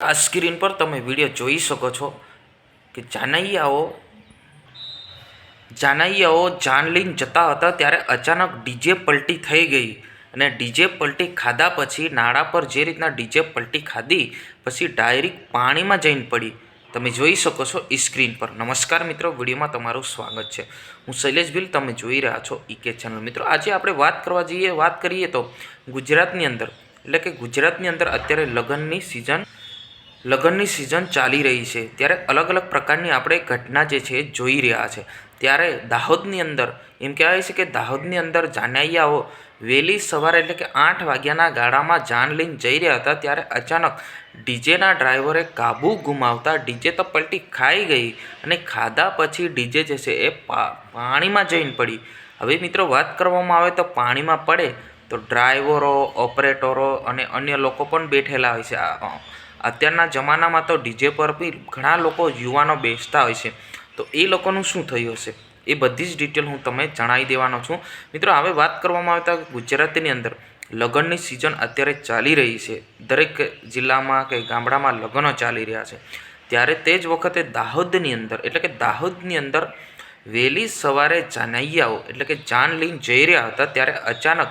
આ સ્ક્રીન પર તમે વીડિયો જોઈ શકો છો કે જાનૈયાઓ જાનૈયાઓ જાન લઈને જતા હતા ત્યારે અચાનક ડીજે પલટી થઈ ગઈ અને ડીજે પલટી ખાધા પછી નાળા પર જે રીતના ડીજે પલટી ખાધી, પછી ડાયરેક્ટ પાણીમાં જઈને પડી. તમે જોઈ શકો છો એ સ્ક્રીન પર. નમસ્કાર મિત્રો, વિડીયોમાં તમારું સ્વાગત છે. હું શૈલેષ ભીલ તમે જોઈ રહ્યા છો ઈકે ચેનલ. મિત્રો, આજે આપણે વાત કરવા જઈએ, વાત કરીએ તો ગુજરાતની અંદર, એટલે કે ગુજરાતની અંદર અત્યારે લગ્નની સિઝન લગ્નની સિઝન ચાલી રહી છે. ત્યારે અલગ અલગ પ્રકારની આપણે ઘટના જે છે જોઈ રહ્યા છે. ત્યારે દાહોદની અંદર, એમ કહેવાય છે કે દાહોદની અંદર જાનૈયાઓ વહેલી સવારે એટલે કે આઠ વાગ્યાના ગાળામાં જાન લઈને જઈ રહ્યા હતા. ત્યારે અચાનક ડીજેના ડ્રાઈવરે કાબુ ગુમાવતા ડીજે તો પલટી ખાઈ ગઈ અને ખાધા પછી ડીજે જે છે એ પાણીમાં જઈને પડી. હવે મિત્રો વાત કરવામાં આવે તો પાણીમાં પડે તો ડ્રાઈવરો, ઓપરેટરો અને અન્ય લોકો પણ બેઠેલા હોય છે. અત્યારના જમાનામાં તો ડીજે પર બી ઘણા લોકો યુવાનો બેસતા હોય છે. તો એ લોકોનું શું થયું હશે? એ બધી જ ડિટેલ હું તમે જણાવી દેવાનો છું. મિત્રો, હવે વાત કરવામાં આવે તો ગુજરાતની અંદર લગ્નની સિઝન અત્યારે ચાલી રહી છે. દરેક જિલ્લામાં કે ગામડામાં લગ્નો ચાલી રહ્યા છે. ત્યારે તે જ વખતે દાહોદની અંદર, એટલે કે દાહોદની અંદર વહેલી સવારે જાનૈયાઓ, એટલે કે જાન લઈને જઈ રહ્યા હતા, ત્યારે અચાનક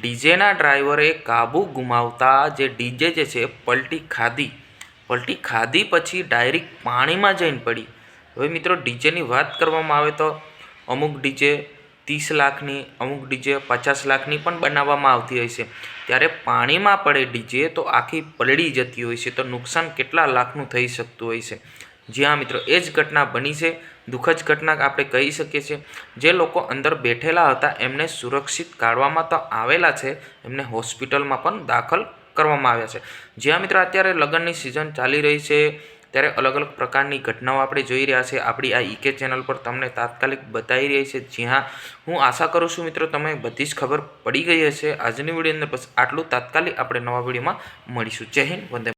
ડીજેના ડ્રાઈવરે કાબુ ગુમાવતા જે ડીજે જે છે પલટી ખાધી. પલટી ખાધી પછી ડાયરેક્ટ પાણીમાં જઈને પડી. હવે મિત્રો ડીજેની વાત કરવામાં આવે તો અમુક ડીજે ત્રીસ લાખની, અમુક ડીજે પચાસ લાખની પણ બનાવવામાં આવતી હોય છે. ત્યારે પાણીમાં પડે ડીજે તો આખી પલળી જતી હોય છે. તો નુકસાન કેટલા લાખનું થઈ શકતું હોય છે? જી હા મિત્રો, એ જ ઘટના બની છે. દુઃખદ ઘટના આપણે કહી શકીએ છીએ. જે લોકો અંદર બેઠેલા હતા, એમને સુરક્ષિત કાઢવામાં તો આવેલા છે. એમને હોસ્પિટલમાં પણ દાખલ કરવામાં આવ્યા છે. જ્યાં મિત્રો, અત્યારે લગ્નની સિઝન ચાલી રહી છે. ત્યારે અલગ અલગ પ્રકારની ઘટનાઓ આપણે જોઈ રહ્યા છે આપણી આ ઈકે ચેનલ પર તમને તાત્કાલિક બતાવી રહી છે. જ્યાં હું આશા કરું છું મિત્રો તમે બધી જ ખબર પડી ગઈ હશે. આજની વીડિયો અંદર બસ આટલું. તાત્કાલિક આપણે નવા વિડીયોમાં મળીશું. જય હિન્દ, વંદે